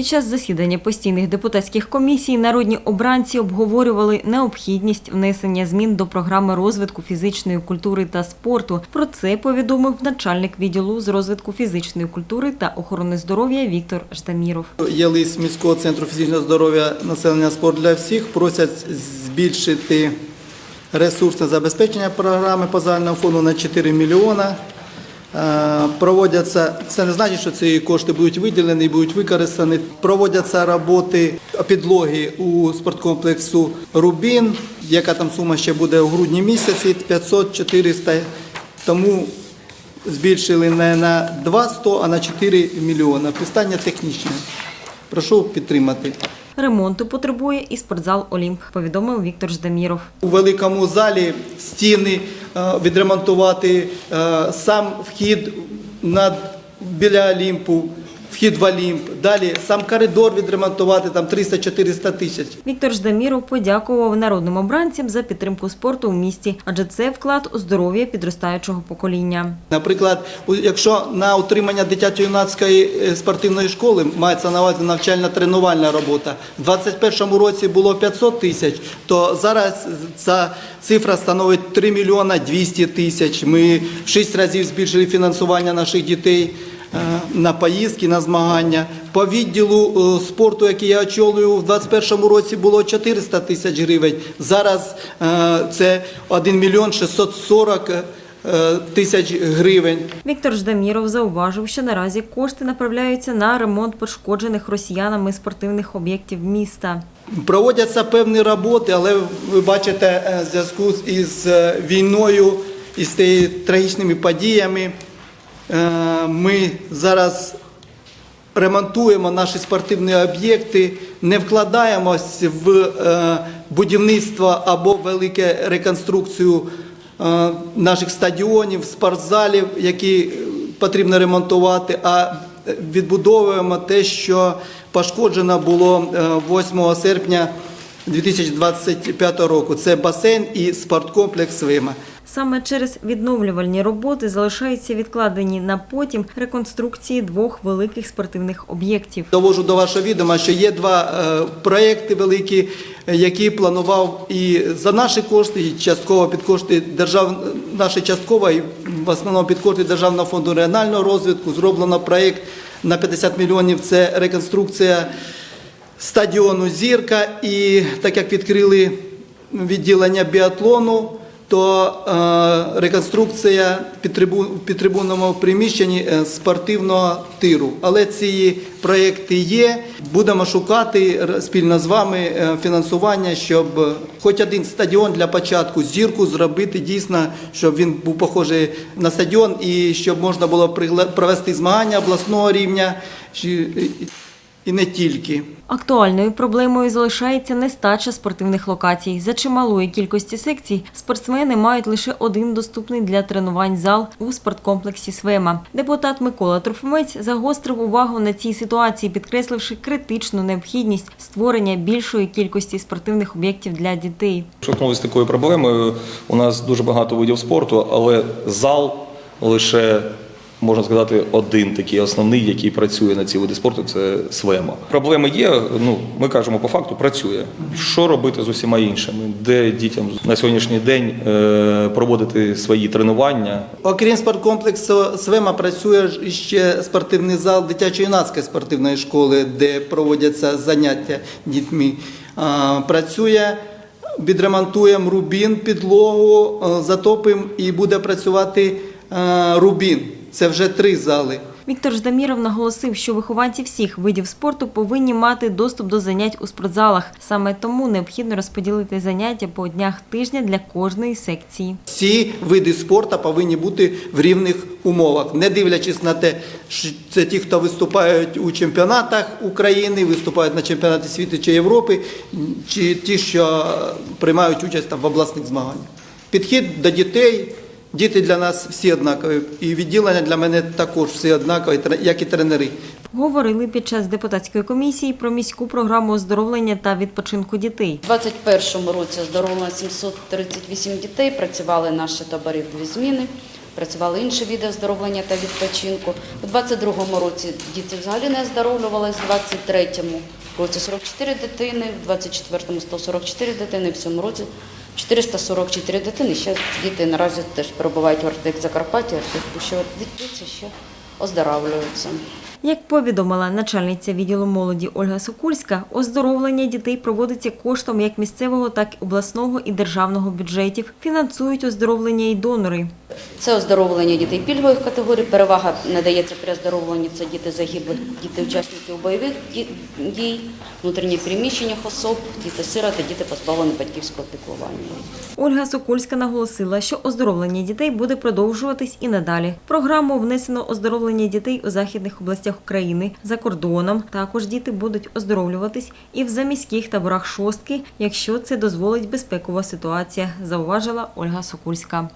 Під час засідання постійних депутатських комісій народні обранці обговорювали необхідність внесення змін до програми розвитку фізичної культури та спорту. Про це повідомив начальник відділу з розвитку фізичної культури та охорони здоров'я Віктор Ждаміров. Є лист міського центру фізичного здоров'я населення спорт для всіх. Просять збільшити ресурсне забезпечення програми по загальному фонду на 4 мільйона. Е, Проводяться, це не значить, що ці кошти будуть виділені і будуть використані. Проводяться роботи підлоги у спорткомплексу Рубін, яка там сума ще буде у грудні місяці, 500-400. Тому збільшили не на 200, а на 4 мільйона. Питання технічне. Прошу підтримати. Ремонту потребує і спортзал Олімп, повідомив Віктор Ждаміров. У великому залі стіни відремонтувати, е, сам вхід над, біля Олімпу, вхід в Олімп. Далі сам коридор відремонтувати, там 300-400 тисяч. Віктор Ждаміров подякував народним обранцям за підтримку спорту у місті, адже це вклад у здоров'я підростаючого покоління. Наприклад, якщо на утримання дитячо-юнацької е, спортивної школи мається на увазі навчально-тренувальна робота, в 2021 році було 500 тисяч, то зараз ця цифра становить 3 мільйона 200 тисяч. Ми в 6 разів збільшили фінансування наших дітей. Е, На поїздки, на змагання. По відділу е, спорту, який я очолюю, в 2021 році було 400 тисяч гривень. Зараз е, це 1 мільйон 640 е, тисяч гривень. Віктор Ждаміров зауважив, що наразі кошти направляються на ремонт пошкоджених росіянами спортивних об'єктів міста. Проводяться певні роботи, але ви бачите, в зв'язку з- із війною і з тими трагічними подіями ми зараз ремонтуємо наші спортивні об'єкти, не вкладаємось в е, будівництво або велике реконструкцію е, наших стадіонів, спортзалів, які е, потрібно ремонтувати, а відбудовуємо те, що пошкоджено було е, 8 серпня 2025 року. Це басейн і спорткомплекс Свима. Саме через відновлювальні роботи залишаються відкладені на потім реконструкції двох великих спортивних об'єктів. Довожу до вашого відома, що є два е, проекти великі, е, які планував і за наші кошти, і частково під кошти держав, наші частково і в основному під кошти Державного фонду регіонального розвитку. Зроблено проект на 50 мільйонів. Це реконструкція стадіону Зірка. І так як відкрили відділення біатлону, то е, реконструкція під трибу- трибунному приміщенні е, спортивного тиру. Але ці проекти є. Будемо шукати спільно з вами е, фінансування, щоб хоч один стадіон для початку зірку зробити дійсно, щоб він був похожий на стадіон і щоб можна було провести змагання обласного рівня і не тільки. Актуальною проблемою залишається нестача спортивних локацій. За чималої кількості секцій спортсмени мають лише один доступний для тренувань зал у спорткомплексі Свема. Депутат Микола Трофимець загострив увагу на цій ситуації, підкресливши критичну необхідність створення більшої кількості спортивних об'єктів для дітей. Штовхнулися з такою проблемою. У нас дуже багато видів спорту, але зал лише. Можна сказати, один такий основний, який працює на ці види спорту, це СВЕМО. Проблеми є. Ну ми кажемо по факту, працює. Що робити з усіма іншими? Де дітям на сьогоднішній день е, проводити свої тренування? Окрім спорткомплексу Свема працює ще спортивний зал дитячо-юнацької спортивної школи, де проводяться заняття дітьми. А, Працює, відремонтуємо рубін, підлогу, е, затопимо і буде працювати е, рубін. Це вже три зали. Віктор Ждаміров наголосив, що вихованці всіх видів спорту повинні мати доступ до занять у спортзалах. Саме тому необхідно розподілити заняття по днях тижня для кожної секції. Всі види спорту повинні бути в рівних умовах, не дивлячись на те, що це ті, хто виступають у чемпіонатах України, виступають на чемпіонаті світу чи Європи, чи ті, що приймають участь там в обласних змаганнях. Підхід до дітей. Діти для нас всі однакові, і відділення для мене також всі однакові, як і тренери. Говорили під час депутатської комісії про міську програму оздоровлення та відпочинку дітей. У 2021 році оздоровлено 738 дітей, працювали наші табори в дві зміни. працювали інші види оздоровлення та відпочинку. У 22-му році діти взагалі не оздоровлювалися, в 23-му році 44 дитини, в 24-му 144 дитини, в цьому році 444 дитини. Ще діти наразі теж перебувають в Артек Закарпаття, тому що Діти ще оздоравлюються. Як повідомила начальниця відділу молоді Ольга Сокульська, оздоровлення дітей проводиться коштом як місцевого, так і обласного і державного бюджетів. Фінансують оздоровлення і донори. Це оздоровлення дітей пільгових категорій. Перевага надається при оздоровленні це діти загиблих, діти учасників бойових дій, внутрішньо переміщених особ, діти сироти, діти позбавлені батьківського піклування. Ольга Сокольська наголосила, що оздоровлення дітей буде продовжуватись і надалі. Програму внесено оздоровлення дітей у західних областях України за кордоном. Також діти будуть оздоровлюватись і в заміських таборах шостки, якщо це дозволить безпекова ситуація, зауважила Ольга Сокульська.